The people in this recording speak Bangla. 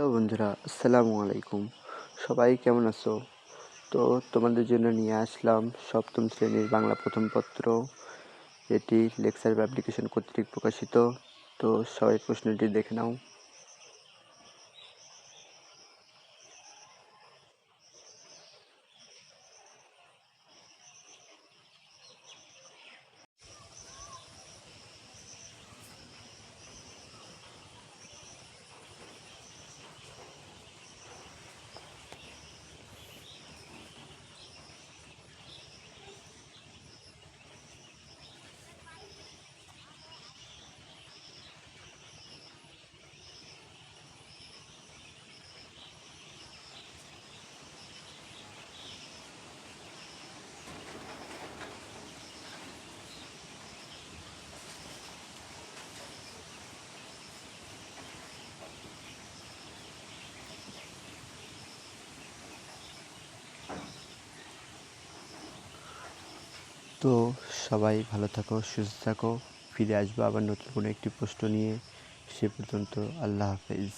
হ্যালো বন্ধুরা, আসসালামু আলাইকুম। সবাই কেমন আছো? তো তোমাদের জন্য নিয়ে আসলাম সপ্তম শ্রেণির বাংলা প্রথম পত্র এটি লেকচার অ্যাপ্লিকেশন কর্তৃক প্রকাশিত। তো সবাই প্রশ্নটি দেখে নাও। তো সবাই ভালো থাকো, সুস্থ থাকো। ফিরে আসব আবার নতুন কোনো একটি প্রশ্ন নিয়ে। সে পর্যন্ত আল্লাহ হাফেজ।